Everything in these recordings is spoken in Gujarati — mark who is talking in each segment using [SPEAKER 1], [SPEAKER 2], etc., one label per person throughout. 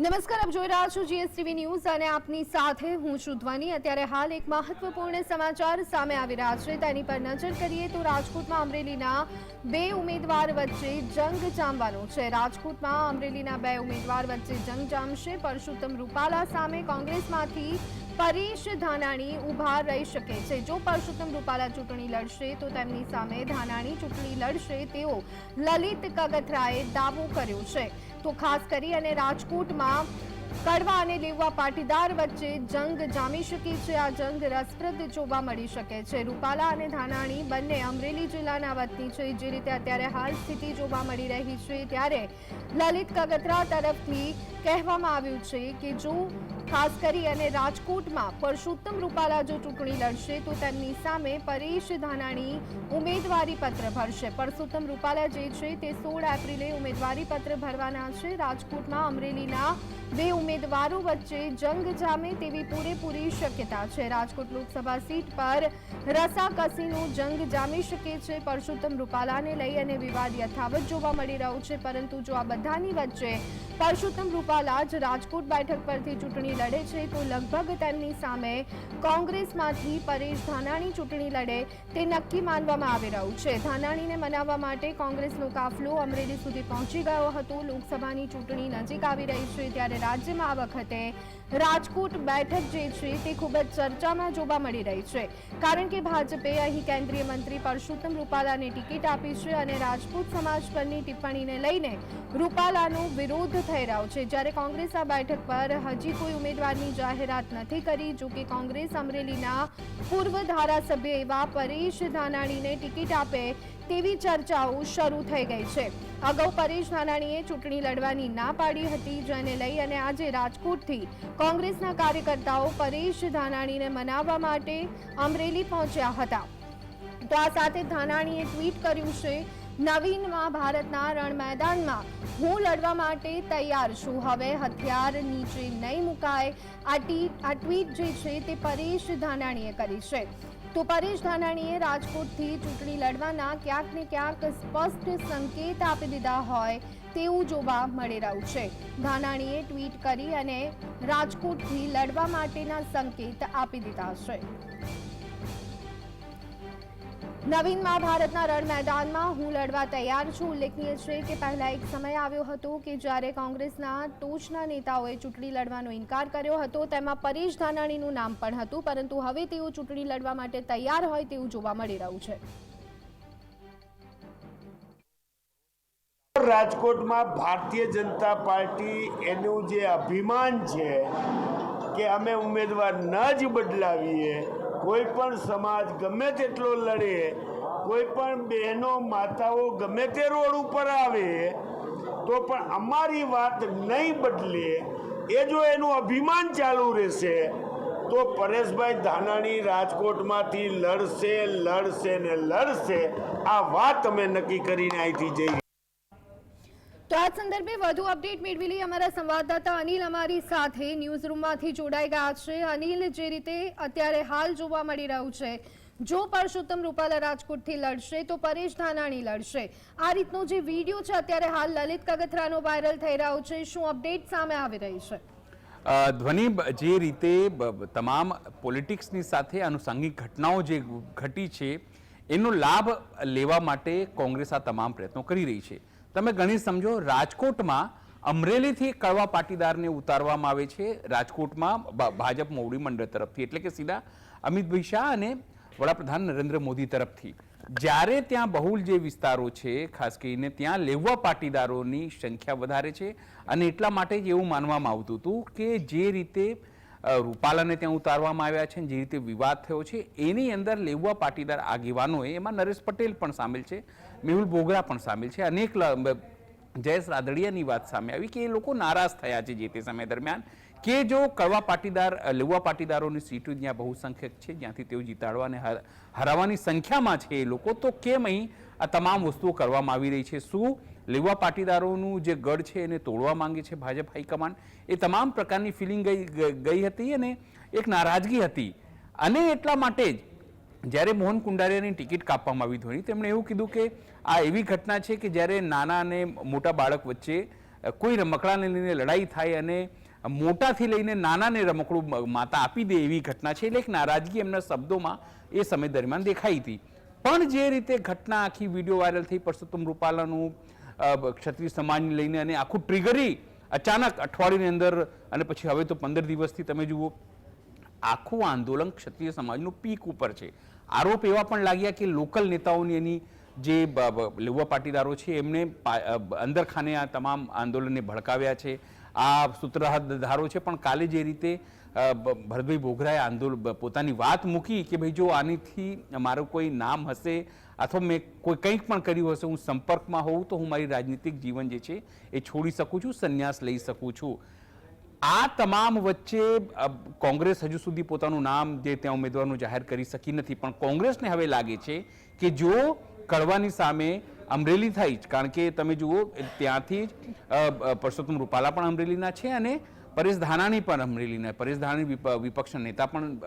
[SPEAKER 1] નમસ્કાર, આપ જોઈ રહ્યા છો જીએસટીવી ન્યૂઝ અને આપની સાથે હું છું ધ્વની. અત્યારે હાલ એક મહત્વપૂર્ણ સમાચાર સામે આવી રહ્યા છે. તેની પર નજર કરીએ તો રાજકોટમાં અમરેલીના બે ઉમેદવાર વચ્ચે જંગ જામવાનો છે. રાજકોટમાં અમરેલીના બે ઉમેદવાર વચ્ચે જંગ જામશે. પરસોત્તમ રૂપાલા સામે કોંગ્રેસમાંથી પરેશ ધાનાણી ઊભા રહી શકે છે. જો પરસોત્તમ રૂપાલા ચૂંટણી લડશે, તો તેમની સામે ધાનાણી ચૂંટણી લડશે તેવો લલિત કગથરાએ દાવો કર્યો છે. તો ખાસ કરી અને રાજકોટમાં કડવા અને લેવા પાટીદાર વચ્ચે જંગ જામી શકે છે. આ જંગ રસપ્રદ જોવા મળી શકે છે. રૂપાલા અને ધાનાણી બંને અમરેલી જિલ્લાના વતની છે. જે રીતે અત્યારે હાલ સ્થિતિ જોવા મળી રહી છે, ત્યારે લલિત કગથરા તરફથી કહેવામાં આવ્યું છે કે જો ખાસ કરી અને રાજકોટમાં પરસોત્તમ રૂપાલા જો ચૂંટણી લડશે, તો તેમની સામે પરેશ ધાનાણી ઉમેદવારી પત્ર ભરશે. પરસોત્તમ રૂપાલા જે છે, તે સોળ એપ્રિલે ઉમેદવારી પત્ર ભરવાના છે. રાજકોટમાં અમરેલીના બે ઉમેદવારો વચ્ચે જંગ જામે તેવી પૂરેપૂરી શક્યતા છે. રાજકોટ લોકસભા સીટ પર રસાકસીનો જંગ જામી શકે છે. પરસોત્તમ રૂપાલાને લઈ અને વિવાદ યથાવત જોવા મળી રહ્યો છે, પરંતુ જો આ બધાની વચ્ચે પરસોત્તમ રૂપાલા જ રાજકોટ બેઠક પરથી ચૂંટણી લડે છે તો લગભગ તેમની સામે કોંગ્રેસમાંથી પરેશ ધાનાણી ચૂંટણી લડે તે નક્કી માનવામાં આવી રહ્યું છે. ધાનાણીને મનાવવા માટે કોંગ્રેસનો કાફલો અમરેલી સુધી પહોંચી ગયો હતો. લોકસભાની ચૂંટણી નજીક આવી રહી છે ત્યારે રાજ્યમાં આ વખતે રાજકોટ બેઠક જે છે તે ખૂબ જ ચર્ચામાં જોવા મળી રહી છે. કારણ કે ભાજપે અહીં કેન્દ્રીય મંત્રી પરસોત્તમ રૂપાલાને ટિકિટ આપી છે અને રાજપૂત સમાજ પરની ટિપ્પણીને લઈને રૂપાલાનો વિરોધ થઈ રહ્યો છે. જ્યારે કોંગ્રેસ આ બેઠક પર હજી કોઈ ઉમેદવારની જાહેરાત નથી કરી જો કે કોંગ્રેસ અમરેલીના પૂર્વ ધારાસભ્ય એવા પરેશ ધાનાણીને ટિકિટ આપે તેવી ચર્ચાઓ શરૂ થઈ ગઈ છે. અગાઉ પરેશ ધાનાણીએ ચૂંટણી લડવાની ના પાડી હતી, જેને લઈ અને આજે રાજકોટથી કોંગ્રેસના કાર્યકર્તાઓ પરેશ ધાનાણીને મનાવવા માટે અમરેલી પહોંચ્યા હતા. તો આ સાથે ધાનાણીએ ટ્વીટ કર્યું છે નવીનમાં ભારતના રણ મેદાનમાં હું લડવા માટે તૈયાર છું. હવે હથિયાર નીચે નહીં મુકાય. આ આ ટ્વીટ જે છે તે પરેશ ધાનાણીએ કરી છે. તો પરેશ ધાનાણીએ રાજકોટથી ચૂંટણી લડવાના ક્યાંક ને ક્યાંક સ્પષ્ટ સંકેત આપી દીધા હોય તેવું જોવા મળી રહ્યું છે. ધાનાણીએ ટ્વીટ કરી અને રાજકોટથી લડવા માટેના સંકેત આપી દીધા છે. નવીનમાં મહાભારતના રણ મેદાનમાં હું લડવા તૈયાર છું. ઉલ્લેખનીય છે કે પહેલા એક સમય આવ્યો હતો કે જ્યારે કોંગ્રેસના ટોચના નેતાઓએ ચૂંટણી લડવાનો ઇનકાર કર્યો હતો, તેમાં પરેશ ધાનાણીનું નામ પણ હતું, પરંતુ હવે તેઓ ચૂંટણી લડવા માટે તૈયાર હોય તેવું જોવા મળી રહ્યું છે.
[SPEAKER 2] રાજકોટમાં ભારતીય જનતા પાર્ટી એનું જે અભિમાન છે કે અમે ઉમેદવાર ન જ બદલાવીએ કોઈ પણ સમાજ ગમે તેટલો લડે, કોઈ પણ બહેનો, માતાઓ ગમે તે રોડ ઉપર આવે, તો પણ અમારી વાત નહીં બદલે, એ જો એનું અભિમાન ચાલુ રહેશે, તો પરેશભાઈ ધાનાણી રાજકોટમાંથી લડશે લડશે ને લડશે, આ વાત અમે નક્કી કરીને અહીંથી જઈ
[SPEAKER 1] તો આ સંદર્ભે વધુ અપડેટ મેળવી લઈ અમારા સંવાદદાતા અનિલ અમારી સાથે ન્યૂઝ રૂમમાંથી જોડાઈ ગયા છે. અનિલ, જે રીતે અત્યારે હાલ જોવા મળી રહ્યું છે, જો પરસોત્તમ રૂપાલા રાજકોટથી લડશે તો પરેશ ધાનાણી લડશે. આ રીતનો જે વીડિયો છે અત્યારે હાલ લલિત કગથરાનો વાયરલ થઈ રહ્યો છે. શું અપડેટ સામે આવી રહી છે?
[SPEAKER 3] ધ્વનિ જે રીતે તમામ પોલિટિક્સની સાથે આનુષાંગિક ઘટનાઓ જે ઘટી છે, એનો લાભ લેવા માટે કોંગ્રેસ આ તમામ પ્રયત્નો કરી રહી છે. તમે ગણી સમજો, રાજકોટમાં અમરેલીથી કડવા પાટીદારને ઉતારવામાં આવે છે. રાજકોટમાં ભાજપ મોવડી મંડળ તરફથી, એટલે કે સીધા અમિતભાઈ શાહ અને વડાપ્રધાન નરેન્દ્ર મોદી તરફથી. જ્યારે ત્યાં બહુલ જે વિસ્તારો છે, ખાસ કરીને ત્યાં લેવા પાટીદારોની સંખ્યા વધારે છે અને એટલા માટે જ એવું માનવામાં આવતું હતું કે જે રીતે રૂપાલાને ત્યાં ઉતારવામાં આવ્યા છે જે રીતે વિવાદ થયો છે, એની અંદર લેવા પાટીદાર આગેવાનોએ, એમાં નરેશ પટેલ પણ સામેલ છે. મેહુલ બોગરા પણ સામેલ છે. અનેક જયેશ રાદડિયાની વાત સામે આવી કે એ લોકો નારાજ થયા છે જે તે સમય દરમિયાન કે જો કડવા પાટીદાર લેવા પાટીદારોની સીટો જ્યાં બહુસંખ્યક છે, જ્યાંથી તેઓ જીતાડવા અને હરાવવાની સંખ્યામાં છે એ લોકો, તો કેમ અહીં આ તમામ વસ્તુઓ કરવામાં આવી રહી છે? શું લેવા પાટીદારોનું જે ગઢ છે એને તોડવા માંગે છે ભાજપ હાઈકમાન્ડ? એ તમામ પ્રકારની ફિલિંગ ગઈ- ગઈ હતી અને એક નારાજગી હતી. અને એટલા માટે જ જ્યારે મોહન કુંડારિયાની ટિકિટ કાપવામાં આવી ધોની તેમણે એવું કીધું કે આ એવી ઘટના છે કે જ્યારે નાના અને મોટા બાળક વચ્ચે કોઈ રમકડાને લઈને લડાઈ થાય અને મોટાથી લઈને નાનાને રમકડું માતા આપી દે એવી ઘટના છે, એટલે એક નારાજગી એમના શબ્દોમાં એ સમય દરમિયાન દેખાઈ હતી. પણ જે રીતે ઘટના આખી વીડિયો વાયરલ થઈ, પરસોત્તમ રૂપાલાનું ક્ષત્રિય સમાજને લઈને અને આખું ટ્રિગરી અચાનક અઠવાડિયાની અંદર અને પછી હવે તો પંદર દિવસથી તમે જુઓ આખું આંદોલન ક્ષત્રિય સમાજનું પીક ઉપર છે. આરોપ એવા પણ લાગ્યા કે લોકલ નેતાઓની એની જે લેવા પાટીદારો છે એમને પા- અ, બ- અંદર ખાને આ તમામ આંદોલનને ભડકાવ્યા છે. આ સૂત્રધારો છે પણ કાલે જે રીતે ભરતભાઈ બોઘરાએ આંદોલન પોતાની વાત મૂકી કે ભાઈ જો આનીથી મારું કોઈ નામ હશે અથવા મેં કોઈ કંઈક પણ કર્યું હશે હું સંપર્કમાં હોઉં તો હું મારી રાજનીતિક જીવન જે છે એ છોડી શકું છું સંન્યાસ લઈ શકું છું. આ તમામ વચ્ચે કોંગ્રેસ હજુ સુધી પોતાનું નામ જે ત્યાં ઉમેદવારનું જાહેર કરી શકી નથી. પણ કોંગ્રેસને હવે લાગે છે કે જો કડવાની સામે અમરેલી થઈ જ, કારણ કે તમે જુઓ, ત્યાંથી જ પરસોત્તમ રૂપાલા પણ અમરેલીના છે અને પરેશ ધાનાણી પણ અમરેલીના પરેશ ધાનાણી વિપક્ષના નેતા પણ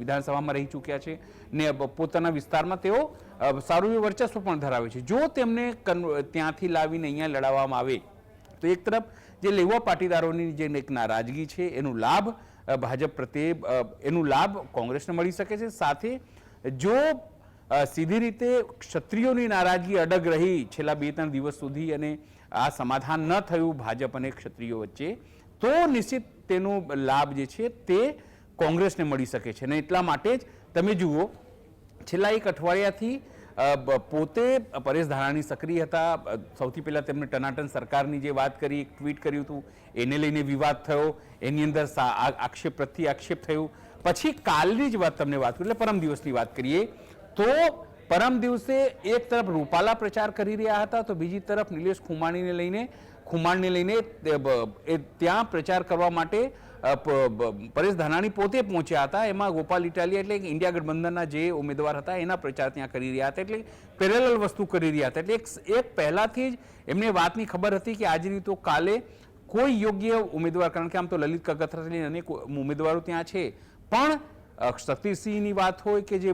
[SPEAKER 3] વિધાનસભામાં રહી ચૂક્યા છે ને પોતાના વિસ્તારમાં તેઓ સારું એવું વર્ચસ્વ પણ ધરાવે છે. જો તેમને ત્યાંથી લાવીને અહીંયા લડાવવામાં આવે, તો એક તરફ જે લેવા પાટીદારોની જે એક નારાજગી છે, એનું લાભ ભાજપ પ્રત્યે એનું લાભ કોંગ્રેસને મળી શકે છે. સાથે જો સીધી રીતે ક્ષત્રિયોની નારાજગી અડગ રહી છેલ્લા બે ત્રણ દિવસ સુધી અને આ સમાધાન ન થયું ભાજપ અને ક્ષત્રિયો વચ્ચે, તો નિશ્ચિત તેનો લાભ જે છે તે કોંગ્રેસને મળી શકે છે. અને એટલા માટે જ તમે જુઓ, છેલ્લા એક અઠવાડિયાથી પોતે પરેશ ધાનાણી સક્રિય હતા. સૌથી પહેલાં તેમણે ટનાટન સરકારની જે વાત કરી ટ્વીટ કર્યું હતું, એને લઈને વિવાદ થયો, એની અંદર આક્ષેપ પ્રત્યે આક્ષેપ થયું. પછી કાલની જ વાત તમને વાત કરું, એટલે પરમ દિવસની વાત કરીએ, તો પરમ દિવસે એક તરફ રૂપાલા પ્રચાર કરી રહ્યા હતા, તો બીજી તરફ નિલેશ ખુમાણીને લઈને, ખુમાણને લઈને એ ત્યાં પ્રચાર કરવા માટે પરેશ ધાનાણી પોતે પહોંચ્યા હતા. એમાં ગોપાલ ઇટાલિયા એટલે ઇન્ડિયા ગઠબંધનના જે ઉમેદવાર હતા, એના પ્રચાર ત્યાં કરી રહ્યા હતા. એટલે પેરેલલ વસ્તુ કરી રહ્યા હતા. એટલે એક પહેલાથી જ એમને વાતની ખબર હતી કે આજની તો કાલે કોઈ યોગ્ય ઉમેદવાર, કારણ કે આમ તો લલિત કગથરાની અનેક ઉમેદવારો ત્યાં છે. પણ અ, સતીસિંહની વાત હોય કે જે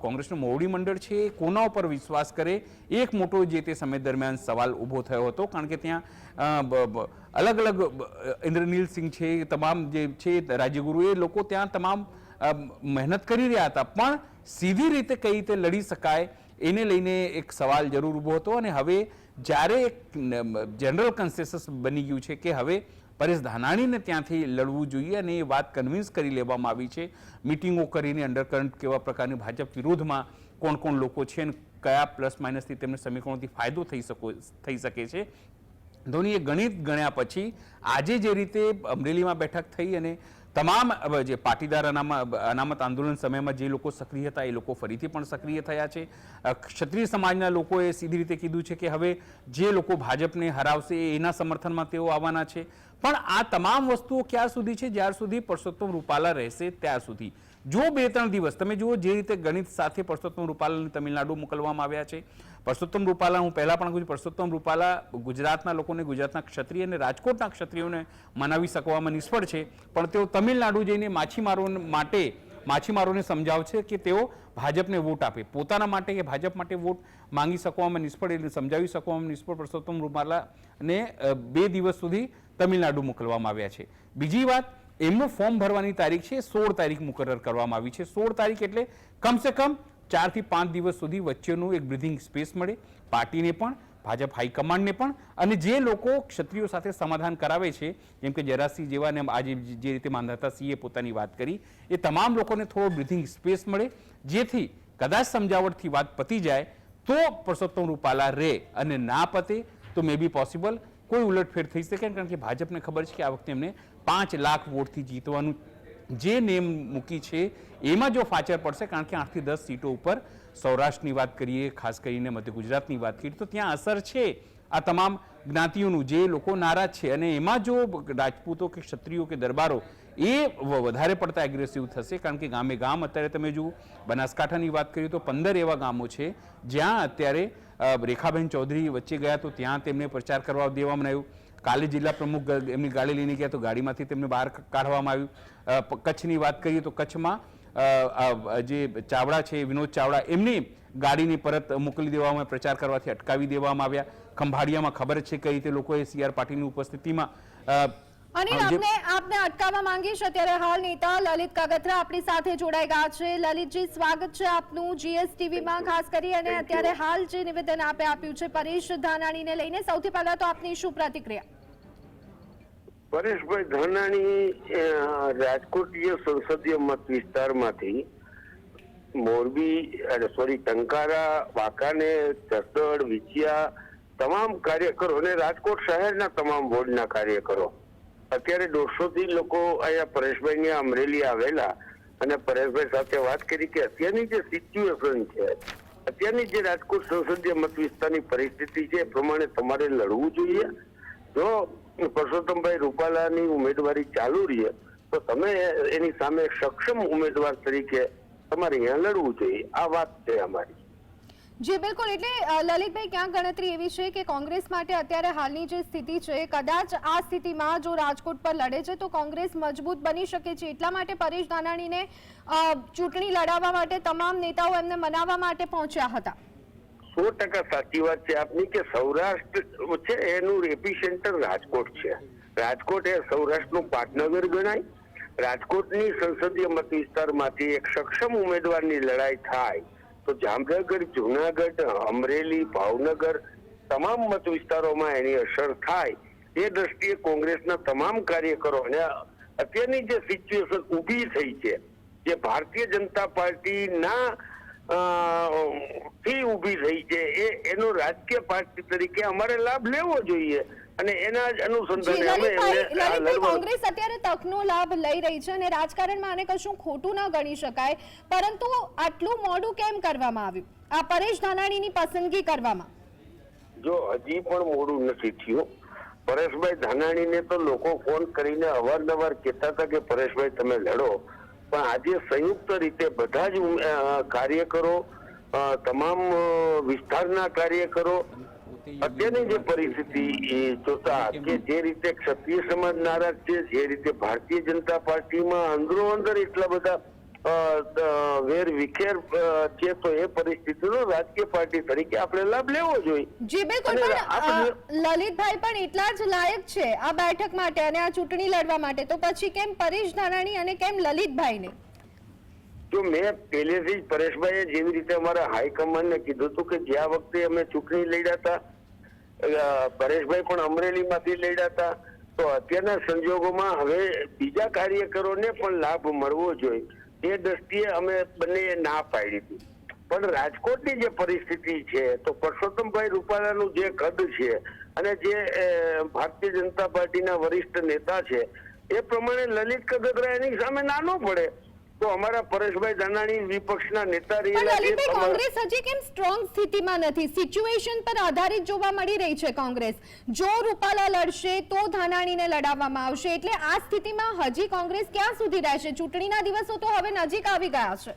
[SPEAKER 3] કોંગ્રેસનું મોવડી મંડળ છે એ કોના ઉપર વિશ્વાસ કરે? એક મોટો જે તે સમય દરમિયાન સવાલ ઊભો થયો હતો કારણ કે ત્યાં અલગ અલગ ઇન્દ્રનીલ સિંહ છે તમામ જે છે રાજ્યગુરુ એ લોકો ત્યાં તમામ મહેનત કરી રહ્યા હતા. પણ સીધી રીતે કઈ રીતે લડી શકાય એને લઈને એક સવાલ જરૂર ઊભો હતો અને હવે જ્યારે એક જનરલ કન્સેસસ બની ગયું છે કે હવે પરેશ ધાનાણીને ત્યાંથી લડવું જોઈએ અને એ વાત કન્વિન્સ કરી લેવામાં આવી છે. મિટિંગો કરીને અંડરકરંટ કેવા પ્રકારની ભાજપ વિરોધમાં કોણ કોણ લોકો છે અને કયા પ્લસ માઇનસથી તેમને સમીકરણોથી ફાયદો થઈ શકો, થઈ શકે છે. ધોનીએ ગણિત ગણ્યા પછી આજે જે રીતે અમરેલીમાં બેઠક થઈ અને તમામ જે પાટીદાર અનામત આંદોલન સમયમાં જે લોકો સક્રિય હતા, એ લોકો ફરીથી પણ સક્રિય થયા છે. ક્ષત્રિય સમાજના લોકોએ સીધી રીતે કીધું છે કે હવે જે લોકો ભાજપને હરાવશે એના સમર્થનમાં તેઓ આવવાના છે. પણ આ તમામ વસ્તુઓ ક્યાં સુધી છે? જ્યાર સુધી પરસોત્તમ રૂપાલા રહેશે ત્યાર સુધી. જો બે ત્રણ દિવસ, તમે જુઓ જે રીતે ગણિત સાથે પરસોત્તમ રૂપાલાને તમિલનાડુ મોકલવામાં આવ્યા છે. પરસોત્તમ રૂપાલા, હું પહેલાં પણ કહું છું, પરસોત્તમ રૂપાલા ગુજરાતના લોકોને, ગુજરાતના ક્ષત્રિય અને રાજકોટના ક્ષત્રિયોને મનાવી શકવામાં નિષ્ફળ છે. પણ તેઓ તમિલનાડુ જઈને માછીમારો માટે, માછીમારોને સમજાવશે કે તેઓ ભાજપને વોટ આપે. પોતાના માટે કે ભાજપ માટે વોટ માંગી શકવામાં નિષ્ફળ એટલે સમજાવી શકવામાં નિષ્ફળ પરસોત્તમ રૂપાલાને બે દિવસ સુધી તમિલનાડુ મોકલવામાં આવ્યા છે. બીજી વાત, એમનું ફોર્મ ભરવાની તારીખ છે, સોળ તારીખ મુકરર કરવામાં આવી છે. સોળ તારીખ એટલે કમસે કમ ચારથી પાંચ દિવસ સુધી વચ્ચેનું એક બ્રિધિંગ સ્પેસ મળે. પાર્ટીને પણ, ભાજપ હાઈકમાન્ડને પણ અને જે લોકો ક્ષત્રિયો સાથે સમાધાન કરાવે છે, જેમ કે જરાસિંહ જેવા આજે જે રીતે માંધાતા સિંહે પોતાની વાત કરી, એ તમામ લોકોને થોડો બ્રિધિંગ સ્પેસ મળે. જેથી કદાચ સમજાવટથી વાત પતી જાય, તો પરસોત્તમ રૂપાલા રહે અને ના પતે, તો મે બી પોસિબલ કોઈ ઉલટફેર થઈ શકે કારણ કે ભાજપને ખબર છે કે આ વખતે એમને પાંચ લાખ વોટથી જીતવાનું જે નેમ મૂકી છે, એમાં જો ફાચર પડશે, કારણ કે આઠથી દસ સીટો ઉપર સૌરાષ્ટ્રની વાત કરીએ, ખાસ કરીને મધ્ય ગુજરાતની વાત કરીએ, તો ત્યાં અસર છે આ તમામ જ્ઞાતિઓનું, જે લોકો નારાજ છે. અને એમાં જો રાજપૂતો કે ક્ષત્રિયો કે દરબારો એ વધારે પડતા એગ્રેસિવ થશે, કારણ કે ગામે ગામ, અત્યારે તમે જુઓ, બનાસકાંઠાની વાત કરીએ તો પંદર એવા ગામો છે, જ્યાં અત્યારે રેખાબેન ચૌધરી વચ્ચે ગયા તો ત્યાં તેમને પ્રચાર કરવા દેવામાં આવ્યું. કાલે જિલ્લા પ્રમુખ એમની ગાડી લઈને ગયા તો ગાડીમાંથી તેમને બહાર કાઢવામાં આવ્યું. કચ્છની વાત કરીએ તો કચ્છમાં જે ચાવડા છે વિનોદ ચાવડા એમની ગાડીને પરત મોકલી દેવામાં પ્રચાર કરવાથી અટકાવી દેવામાં આવ્યા. ખંભાળિયામાં ખબર છે કઈ રીતે લોકોએ સીઆર પાટીલની ઉપસ્થિતિમાં
[SPEAKER 1] અનિલ આપને આપને અટકાવવા માંગીશ અત્યારે હાલ નેતા લલિત કાગત્રા આપણી સાથે જોડાઈ ગયા છે. લલિતજી સ્વાગત છે આપનું જીએસટીવીમાં ખાસ કરી અને અત્યારે હાલ જે નિવેદન આપે આપ્યું છે પરેશ ધાનાણીને લઈને સૌથી પહેલા તો આપની શું પ્રતિક્રિયા?
[SPEAKER 4] પરેશભાઈ ધાનાણી રાજકોટ સંસદીય મત વિસ્તારમાંથી મોરબી સોરી ટંકારા વાંકાને જસદણ, વિછિયા તમામ કાર્યકરો અને રાજકોટ શહેરના તમામ વોર્ડના કાર્યકરો. અત્યારે દોઢસોથી લોકો અહીંયા પરેશભાઈ અમરેલી આવેલા અને પરેશભાઈ સાથે વાત કરી કે અત્યારની જે સિચ્યુએશન છે, અત્યારની જે રાજકોટ સંસદીય મત વિસ્તારની પરિસ્થિતિ છે એ પ્રમાણે તમારે લડવું જોઈએ. જો પરસોત્તમભાઈ રૂપાલાની ઉમેદવારી ચાલુ રહે, તો તમે એની સામે સક્ષમ ઉમેદવાર તરીકે તમારે અહીંયા લડવું જોઈએ. આ વાત છે અમારી.
[SPEAKER 1] જી, બિલકુલ. એટલે લલિતભાઈ, ક્યાં ગણતરી એવી છે કે કોંગ્રેસ માટે અત્યારે હાલની જે સ્થિતિ છે, કદાચ આ સ્થિતિમાં જો રાજકોટ પર લડે છે, તો કોંગ્રેસ મજબૂત બની શકે છે. એટલા માટે પરેશ ધાનાણીને ચૂંટણી લડાવવા માટે તમામ નેતાઓ એમને મનાવવા માટે પહોંચ્યા હતા.
[SPEAKER 4] સો ટકા સાચી વાત છે આપની કે સૌરાષ્ટ્ર છે, એનું રેપી સેન્ટર રાજકોટ છે. રાજકોટ એ સૌરાષ્ટ્રનું પાટનગર ગણાય. રાજકોટની સંસદીય મત વિસ્તારમાંથી એક સક્ષમ ઉમેદવારની લડાઈ થાય તો જામનગર, જુનાગઢ, અમરેલી, ભાવનગર તમામ મત વિસ્તારોમાં એની અસર થાય. એ દ્રષ્ટિએ કોંગ્રેસના તમામ કાર્યકરો અને અત્યારની જે સિચ્યુએશન ઊભી થઈ છે, જે ભારતીય જનતા પાર્ટીના થી ઊભી થઈ છે એ એનો રાજકીય પાર્ટી તરીકે અમારે લાભ લેવો જોઈએ. અને એના જ અનુસંધાને અમે
[SPEAKER 1] લલિતભાઈ
[SPEAKER 4] એમને આ
[SPEAKER 1] લલિતભાઈ
[SPEAKER 4] લડવા
[SPEAKER 1] કોંગ્રેસ અત્યારે તકનો લાભ લઈ રહી છે અને રાજકારણમાં આને કશું ખોટું ન ગણી શકાય. પરંતુ આટલું મોડું કેમ કરવામાં આવ્યું? આ પરેશ ધાનાણીની પસંદગી કરવામાં.
[SPEAKER 4] જો હજી પણ મોડું નથી થયું. પરેશભાઈ ધાનાણીને તો લોકો ફોન કરીને અવારનવાર કહેતા હતા કે પરેશભાઈ તમે લડો. પણ આજે સંયુક્ત રીતે બધા જ કાર્યકરો તમામ વિસ્તારના કાર્યકરો અત્યારની જે પરિસ્થિતિ જોતા કે જે રીતે ક્ષત્રિય સમાજ નારાજ છે, જે રીતે ભારતીય જનતા પાર્ટીમાં અંદરો અંદર એટલા બધા વેર વિખેર છે તો એ પરિસ્થિતિનો રાજકીય પાર્ટી તરીકે આપણે લાભ લેવો જોઈએ.
[SPEAKER 1] જી બિલકુલ લલિતભાઈ પણ એટલા જ લાયક છે આ બેઠક માટે અને આ ચૂંટણી લડવા માટે. તો પછી કેમ પરેશ ધાનાણી અને કેમ લલિતભાઈને?
[SPEAKER 4] જો મેં પહેલેથી જ પરેશભાઈએ જેવી રીતે અમારા હાઈકમાન્ડને કીધું હતું કે જ્યાં વખતે અમે ચૂંટણી લડ્યા હતા પરેશભાઈ પણ અમરેલીમાંથી લડ્યા હતા તો અત્યારના સંજોગોમાં હવે બીજા કાર્યકરોને પણ લાભ મળવો જોઈએ. એ દ્રષ્ટિએ અમે બંને ના પાડી હતી. પણ રાજકોટની જે પરિસ્થિતિ છે, તો પરસોત્તમભાઈ રૂપાલાનું જે કદ છે અને જે ભારતીય જનતા પાર્ટીના વરિષ્ઠ નેતા છે, એ પ્રમાણે લલિત કગતરા એની સામે નાનો પડે. તો અમારા પરેશભાઈ ધાનાણી વિપક્ષના નેતા રહેલા છે.
[SPEAKER 1] કોંગ્રેસ હજી કેમ સ્ટ્રોંગ સ્થિતિમાં નથી? સિચ્યુએશન પર આધારિત જોવા મળી રહી છે કોંગ્રેસ. જો રૂપાલા લડશે તો ધાનાણીને લડાવવામાં આવશે. એટલે આ સ્થિતિમાં હજી કોંગ્રેસ ક્યાં સુધી રહેશે? ચૂંટણીના દિવસો તો હવે નજીક આવી ગયા છે.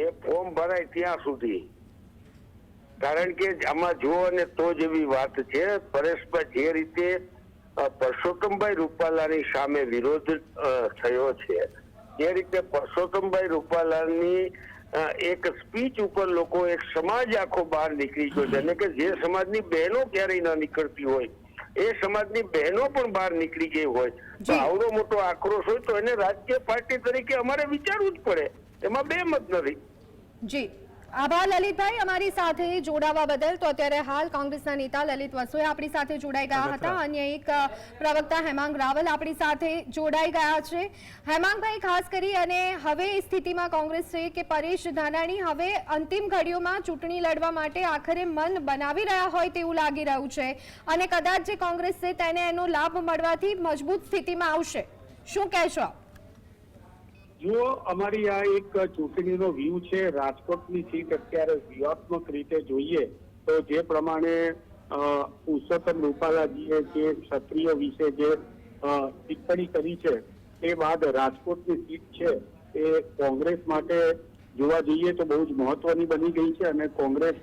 [SPEAKER 4] એ ફોર્મ ભરાય ત્યાં સુધી. કારણ કે આમાં જુઓ અને તો જેવી વાત છે પરેશભાઈ જે રીતે પરસોત્તમભાઈ રૂપાલાની સામે વિરોધ થયો છે એ રીતે પરસોત્તમભાઈ રૂપાલાની એક સ્પીચ ઉપર લોકો એક સમાજ આખો બહાર નીકળી ગયો છે. અને કે જે સમાજની બહેનો ક્યારેય ન નીકળતી હોય એ સમાજની બહેનો પણ બહાર નીકળી ગઈ હોય. તો
[SPEAKER 1] જી.
[SPEAKER 4] આવડો મોટો આક્રોશ હોય તો એને રાજકીય પાર્ટી તરીકે અમારે વિચારવું જ પડે. એમાં બે મત નથી.
[SPEAKER 1] જી. આભાર લલિતભાઈ. અમારી સાથે જોડાવા બદલ તો અત્યારે હાલ કોંગ્રેસના નેતા લલિત વસોયા આપણી સાથે જોડાઈ ગયા હતા. અન્ય એક પ્રવક્તા હેમાંગ રાવલ આપણી સાથે જોડાઈ ગયા છે. હેમાંગભાઈ ખાસ કરી અને હવે એ સ્થિતિમાં કોંગ્રેસ છે કે પરેશ ધાનાણી હવે અંતિમ ઘડીઓમાં ચૂંટણી લડવા માટે આખરે મન બનાવી રહ્યા હોય તેવું લાગી રહ્યું છે. અને કદાચ જે કોંગ્રેસ છે તેને એનો લાભ મળવાથી મજબૂત સ્થિતિમાં આવશે. શું કહેશો આપ?
[SPEAKER 5] જો અમારી આ એક ચૂંટણીનો વ્યૂ છે, રાજકોટની સીટ અત્યારે વ્યૂહાત્મક રીતે જોઈએ તો જે પ્રમાણે પુરુષોત્તમ રૂપાલાજીએ જે ક્ષત્રિયો વિશે જે ટિપ્પણી કરી છે તે બાદ રાજકોટની સીટ છે, એ કોંગ્રેસ માટે જોવા જઈએ તો બહુ જ મહત્વની બની ગઈ છે અને કોંગ્રેસ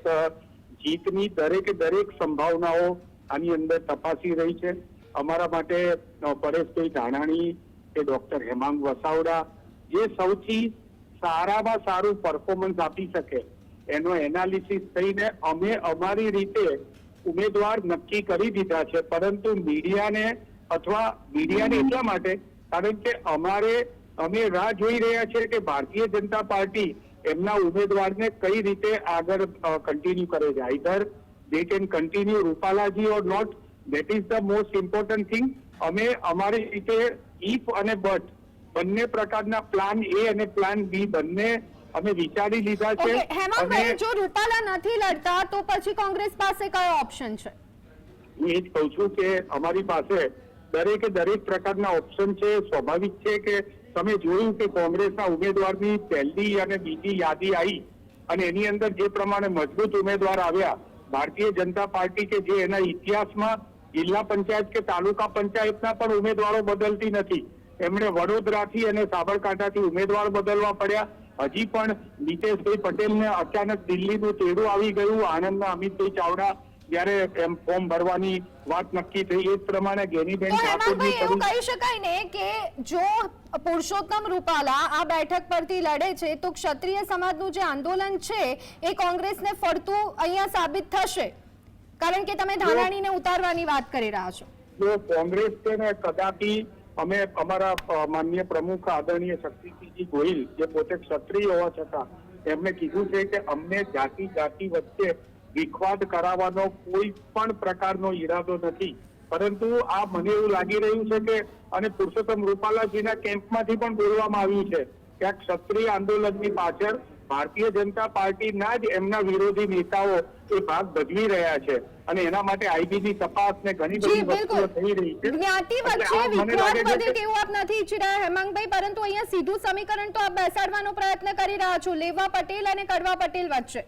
[SPEAKER 5] જીતની દરેકે, દરેક સંભાવનાઓ આની અંદર તપાસી રહી છે. અમારા માટે પરેશભાઈ ધાણાણી કે ડોક્ટર હેમાંગ વસાવડા જે સૌથી સારામાં સારું પરફોર્મન્સ આપી શકે, એનો એનાલિસિસ થઈને અમે અમારી રીતે ઉમેદવાર નક્કી કરી દીધા છે. પરંતુ મીડિયાને અથવા મીડિયાને એટલા માટે, કારણ કે અમારે, અમે રાહ જોઈ રહ્યા છે કે ભારતીય જનતા પાર્ટી એમના ઉમેદવારને કઈ રીતે આગળ કન્ટિન્યુ કરે છે. Either they can continue રૂપાલાજી or not that is the most important thing અમે અમારી રીતે ઇફ અને બટ બંને પ્રકારના પ્લાન એ અને પ્લાન બી બંને અમે વિચારી લીધા છે.
[SPEAKER 1] હેમાંગભાઈ જો રૂપાલા નથી લડતા તો પછી કોંગ્રેસ પાસે કયો ઓપ્શન છે?
[SPEAKER 5] હું એ જ કહું છું કે અમારી પાસે દરેકે દરેક પ્રકારના ઓપ્શન છે. સ્વાભાવિક છે કે તમે જોયું કે કોંગ્રેસના ઉમેદવારની પહેલી અને બીજી યાદી આવી અને એની અંદર જે પ્રમાણે મજબૂત ઉમેદવાર આવ્યા ભારતીય જનતા પાર્ટી કે જે એના ઇતિહાસમાં જિલ્લા પંચાયત કે તાલુકા પંચાયતના પણ ઉમેદવારો બદલતી નથી. એમણે વડોદરાથી અને સાબરકાંઠાથી ઉમેદવાર બદલવા પડ્યા. હજી પણ નીતેશભાઈ પટેલને અચાનક દિલ્હીનું તેડું આવી ગયું. આણંદના અમિતભાઈ ચાવડા જયારે એમ ફોર્મ ભરવાની વાત નક્કી થઈ એ પ્રમાણે ગેનીબેન ઠાકોરની
[SPEAKER 1] એવું કહી શકાય ને કે જો પુરુષોત્તમ રૂપાલા આ બેઠક પરથી લડે છે તો ક્ષત્રિય સમાજનું જે આંદોલન છે એ કોંગ્રેસને ફરતું અહીંયા સાબિત થશે? કારણ કે તમે ધાનાણીને ઉતારવાની વાત કરી રહ્યા છો.
[SPEAKER 5] જો કોંગ્રેસ છે ને કદાપી અમે અમારા માનનીય પ્રમુખ આદરણીય શક્તિસિંહજી ગોહિલ, જે પોતે ક્ષત્રિય હોવા છતાં એમણે કીધું છે કે અમને જાતિ જાતિ વચ્ચે વિખવાદ કરાવવાનો કોઈ પણ પ્રકારનો ઈરાદો નથી. પરંતુ આ મને એવું લાગી રહ્યું છે કે, અને પુરુષોત્તમ રૂપાલાજીના કેમ્પમાંથી પણ બોલવામાં આવ્યું છે કે આ ક્ષત્રિય આંદોલનની પાછળ ભારતીય જનતા પાર્ટીના જ એમના વિરોધી નેતાઓ એ ભાગ બદલી રહ્યા છે. અને એના માટે આઈબીની તપાસ ને ઘણી બધી વસ્તુઓ થઈ રહી છે.
[SPEAKER 1] જ્ઞાતિ વચ્ચે
[SPEAKER 5] આ બદલ
[SPEAKER 1] વિખવાદ
[SPEAKER 5] લાગે છે
[SPEAKER 1] વધે
[SPEAKER 5] કે-
[SPEAKER 1] તેવું આપ નથી ઈચ્છી રહ્યા હેમાંગભાઈ પરંતુ અહીંયા સીધું સમીકરણ તો આપ બેસાડવાનો પ્રયત્ન કરી રહ્યા છો. લેવા પટેલ અને કડવા પટેલ વચ્ચે.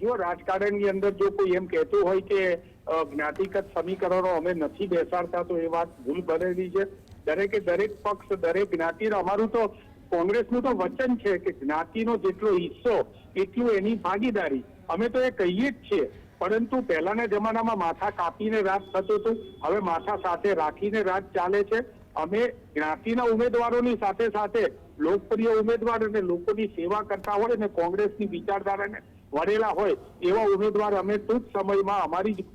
[SPEAKER 5] જો રાજકારણની અંદર જો કોઈ એમ કહેતું હોય કે જ્ઞાતિગત સમીકરણો અમે નથી બેસાડતા તો એ વાત ભૂલ ભરેલી છે. દરેકે દરેક પક્ષ દરેક જ્ઞાતિ અમારું તો કોંગ્રેસનું તો વચન છે કે જ્ઞાતિનો જેટલો હિસ્સો એટલું એની ભાગીદારી. અમે તો એ કહીએ જ છીએ. પરંતુ પહેલાના જમાનામાં માથા કાપીને રાજ થતું હતું હવે માથા સાથે રાખીને રાજ ચાલે છે. અમે જ્ઞાતિના ઉમેદવારોની સાથે સાથે લોકપ્રિય ઉમેદવાર અને લોકોની સેવા કરતા હોય અને કોંગ્રેસની વિચારધારાને વળેલા હોય એવા ઉમેદવાર અમે ટૂંક સમયમાં અમારી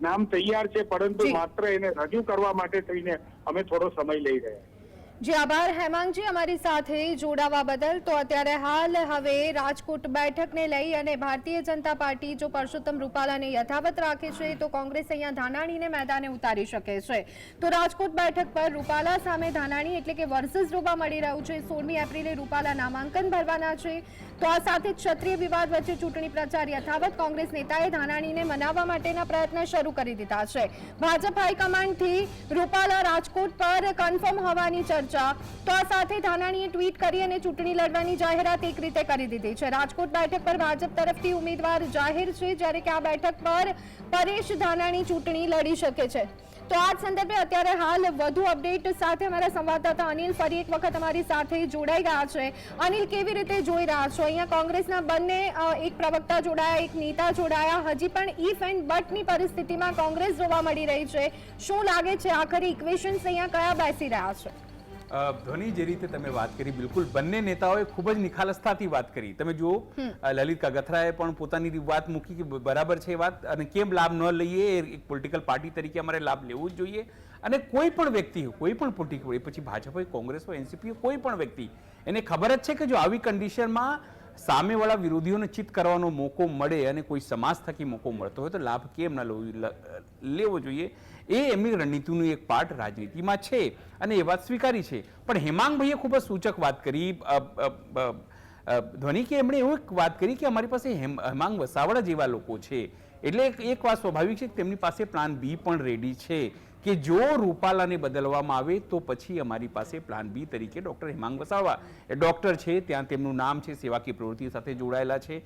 [SPEAKER 5] નામ તૈયાર છે પરંતુ માત્ર એને રજૂ કરવા માટે થઈને અમે થોડો સમય લઈ રહ્યા.
[SPEAKER 1] જે, આભાર હેમાંગજી. અમારી સાથે જોડાવા બદલ તો અત્યારે હાલ હવે રાજકોટ બેઠકને લઈ અને ભારતીય જનતા પાર્ટી જો પરસોત્તમ રૂપાલાને યથાવત રાખે છે, તો કોંગ્રેસ અહીંયા ધાનાણીને મેદાને ઉતારી શકે છે. તો રાજકોટ બેઠક પર રૂપાલા સામે ધાનાણી એટલે કે વર્સસ જોવા મળી રહ્યું છે. સોળમી એપ્રિલે રૂપાલા નામાંકન ભરવાના છે. તો આ સાથે ક્ષત્રિય વિવાદ વચ્ચે ચૂંટણી પ્રચાર યથાવત કોંગ્રેસ નેતાએ ધાનાણીને મનાવવા માટેના પ્રયત્ન શરૂ કરી દીધા છે. ભાજપ હાઈકમાન્ડથી રૂપાલા રાજકોટ પર કન્ફર્મ હોવાની ચર્ચા તો આ સાથે ધાનાણીએ ટ્વીટ કરી અને ચૂંટણી લડવાની જાહેરાત એક રીતે કરી દીધી છે. રાજકોટ બેઠક પર ભાજપ તરફથી ઉમેદવાર જાહેર છે, જ્યારે કે આ બેઠક પર પરેશ ધાનાણી ચૂંટણી લડી શકે છે. તો આ સંદર્ભે અત્યારે હાલ વધુ અપડેટ સાથે અમારા સંવાદદાતા અનિલ ફરી એક વખત અમારી સાથે જોડાઈ ગયા છે. અનિલ, કેવી રીતે જોઈ રહ્યા છો? અહીંયા કોંગ્રેસના બંને એક પ્રવક્તા જોડાયા, એક નેતા જોડાયા. હજી પણ ઇફ એન્ડ બટની પરિસ્થિતિમાં કોંગ્રેસ જોવા મળી રહી છે. શું લાગે છે? આખરે ઇક્વેશન્સ અહીંયા કયા બેસી રહ્યા છે?
[SPEAKER 3] અ, જે રીતે તમે વાત કરી બિલકુલ બંને નેતાઓએ ખૂબ જ નિખાલસતાથી વાત કરી. તમે જુઓ લલિત કગથરાએ પણ પોતાની વાત મૂકી કે બરાબર છે એ વાત. અને કેમ લાભ ન લઈએ એક પોલિટિકલ પાર્ટી તરીકે અમારે લાભ લેવો જ જોઈએ. અને કોઈ પણ વ્યક્તિ હોય, કોઈ પણ પોલિટિકલ હોય પછી ભાજપ હોય કોંગ્રેસ હોય એનસીપી હોય કોઈ પણ વ્યક્તિ એને ખબર જ છે કે જો આવી કન્ડિશનમાં સામેવાળા વિરોધીઓને ચિત કરવાનો મોકો મળે અને કોઈ સમાજ થકી મોકો મળતો હોય તો લાભ કેમ ન લેવો જોઈએ? એ એમની રણનીતિનું એક પાર્ટ રાજનીતિમાં છે અને એ વાત સ્વીકારી છે. પણ હેમાંગભાઈએ ખૂબ જ સૂચક વાત કરી. ધ્વની કે એમણે એવું એક વાત કરી કે અમારી પાસે હેમ- હેમાંગ વસાવડા જેવા લોકો છે. એટલે એક વાત સ્વાભાવિક છે કે તેમની પાસે પ્લાન બી પણ રેડી છે. કે જો રૂપાલાને બદલવામાં આવે તો પછી અમારી પાસે પ્લાન બી તરીકે ડૉક્ટર હેમાંગ વસાવા. એ ડૉક્ટર છે, ત્યાં તેમનું નામ છે, સેવાકીય પ્રવૃત્તિ સાથે જોડાયેલા છે.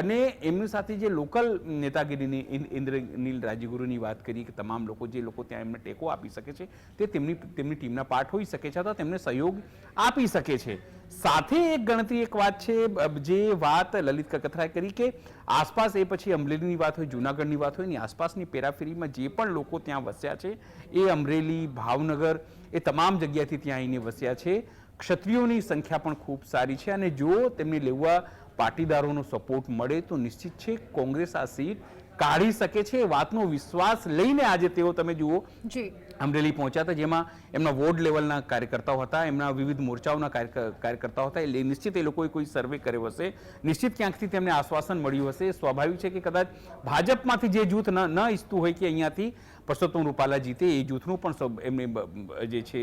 [SPEAKER 3] અને એમની સાથે જે લોકલ નેતાગીરીની ઇન્દ્રનીલ રાજ્યગુરુની વાત કરી કે તમામ લોકો જે લોકો ત્યાં એમને ટેકો આપી શકે છે, તે તેમની તેમની ટીમના પાર્ટ હોઈ શકે છે અથવા તેમને સહયોગ આપી શકે છે. સાથે એક ગણતરી એક વાત છે જે વાત લલિત કકથરાએ કરી કે આસપાસ એ પછી અમરેલીની વાત હોય, જુનાગઢની વાત હોય, એની આસપાસની પેરાફેરીમાં જે પણ લોકો ત્યાં વસ્યા છે, એ અમરેલી, ભાવનગર, એ તમામ જગ્યાથી ત્યાં આવીને વસ્યા છે. ક્ષત્રિયોની સંખ્યા પણ ખૂબ સારી છે અને જો તેમને લેવા પાટીદારોનો સપોર્ટ મળે તો નિશ્ચિત છે કોંગ્રેસ આ સીટ કાઢી શકે છે. એ વાતનો વિશ્વાસ લઈને આજે તેઓ, તમે જુઓ,
[SPEAKER 1] જી.
[SPEAKER 3] અમરેલી પહોંચ્યા હતા જેમાં એમના વોર્ડ લેવલના કાર્યકર્તાઓ હતા એમના વિવિધ મોરચાઓના કાર્ય- કાર્યકર્તાઓ હતા. એટલે નિશ્ચિત એ લોકોએ કોઈ સર્વે કર્યો હશે. નિશ્ચિત ક્યાંકથી તેમને આશ્વાસન મળ્યું હશે સ્વાભાવિક છે કે કદાચ ભાજપમાંથી જે જૂથ ન ન ઈચ્છતું હોય કે અહીંયાથી પરસોત્તમ રૂપાલા જીતે એ જૂથનું પણ એમને જે છે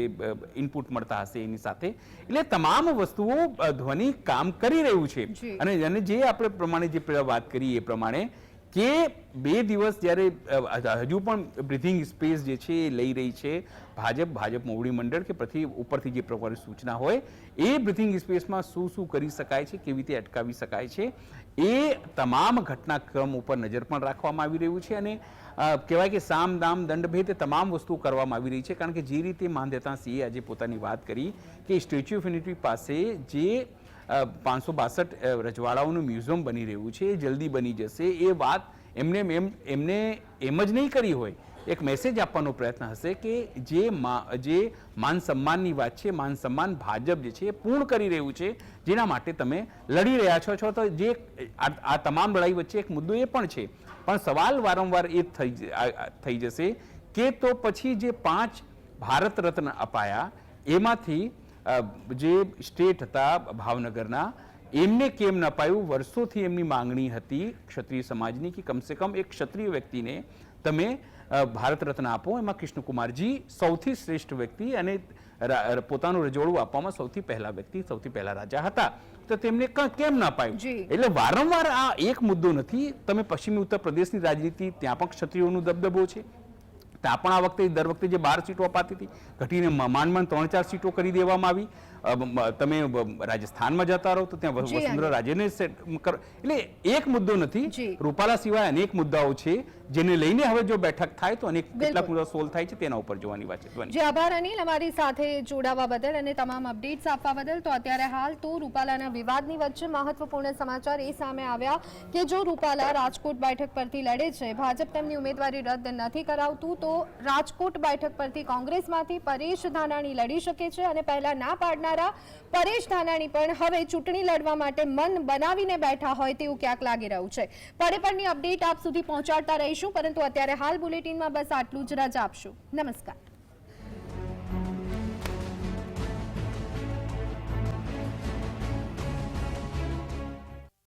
[SPEAKER 3] ઇનપુટ મળતા હશે એની સાથે. એટલે તમામ વસ્તુઓ ધ્વનિ કામ કરી રહ્યું છે. અને જે આપણે પ્રમાણે જે વાત કરી એ પ્રમાણે કે બે દિવસ જ્યારે હજુ પણ બ્રિથિંગ સ્પેસ જે છે એ લઈ રહી છે ભાજપ ભાજપ મોવડી મંડળ કે પ્રતિ, ઉપરથી જે પ્રકારની સૂચના હોય, એ બ્રિથિંગ સ્પેસમાં શું શું કરી શકાય છે, કેવી રીતે અટકાવી શકાય છે, એ તમામ ઘટનાક્રમ ઉપર નજર પણ રાખવામાં આવી રહ્યું છે અને કહેવાય કે સામ, દામ, દંડભેદ તમામ વસ્તુઓ કરવામાં આવી રહી છે. કારણ કે જે રીતે માનદેતા સિંહે આજે પોતાની વાત કરી કે સ્ટેચ્યુ ઓફ યુનિટી પાસે જે પાંચસો બાસઠ રજવાડાઓનું મ્યુઝિયમ બની રહ્યું છે, એ જલ્દી બની જશે. એ વાત એમને એમ એમને એમ જ નહીં કરી હોય. એક મેસેજ આપવાનો પ્રયત્ન હશે કે જે મા- જે માન સન્માનની વાત છે, માન સન્માન ભાજપ જે છે એ પૂર્ણ કરી રહ્યું છે, જેના માટે તમે લડી રહ્યા છો છો તો જે આ તમામ લડાઈ વચ્ચે એક મુદ્દો એ પણ છે. પણ સવાલ વારંવાર એ થઈ થઈ જશે કે તો પછી જે પાંચ ભારત રત્ન અપાયા, એમાંથી જે સ્ટેટ હતા ભાવનગરના એમને કેમ ન અપાયું વર્ષોથી એમની માંગણી હતી ક્ષત્રિય સમાજની કે કમસે કમ એક ક્ષત્રિય વ્યક્તિને તમે ભારત રત્ન આપો. એમાં કૃષ્ણકુમારજી સૌથી શ્રેષ્ઠ વ્યક્તિ અને પોતાનું રજોડું આપવામાં સૌથી પહેલા વ્યક્તિ સૌથી પહેલા રાજા હતા. તો તેમને કેમ ના
[SPEAKER 1] પાયું?
[SPEAKER 3] એટલે વારંવાર આ એક મુદ્દો નથી. તમે પશ્ચિમી ઉત્તર પ્રદેશની રાજનીતિ ત્યાં પણ ક્ષત્રિયોનું દબદબો છે. ત્યાં પણ આ વખતે દર વખતે જે બાર સીટો અપાતી હતી, ઘટીને માંડ માંડ ત્રણ ચાર સીટો કરી દેવામાં આવી. તમે રાજસ્થાનમાં જતા રહો તો ત્યાં વસુંધરા રાજેને એટલે એક મુદ્દો નથી. રૂપાલા સિવાય અનેક મુદ્દાઓ છે જેને લઈને હવે જો બેઠક થાય તો અનેક કેટલાક મુદ્દા સોલ્વ થાય છે તેના ઉપર જોવાની વાત છે.
[SPEAKER 1] જે આભાર અનિલ. અમારી સાથે જોડાવા બદલ અને તમામ અપડેટ્સ આપવા બદલ. તો અત્યારે હાલ તો રૂપાલાના વિવાદની વચ્ચે મહત્વપૂર્ણ સમાચાર એ સામે આવ્યા કે જો રૂપાલા રાજકોટ બેઠક પરથી લડે છે ભાજપ તેમની ઉમેદવારી રદ નથી કરાવતું તો રાજકોટ બેઠક પરથી કોંગ્રેસમાંથી પરેશ ધાનાણી લડી શકે છે અને પહેલા ના પાડનારા પરેશ ધાનાણી પણ હવે ચૂંટણી લડવા માટે મન બનાવીને બેઠા હોય તેવું ક્યાંક લાગી રહ્યું છે. પડે પડની અપડેટ આપ સુધી પહોંચાડતા રહીશું, પરંતુ અત્યારે હાલ બુલેટિનમાં બસ આટલું જ. રજા આપશું. નમસ્કાર.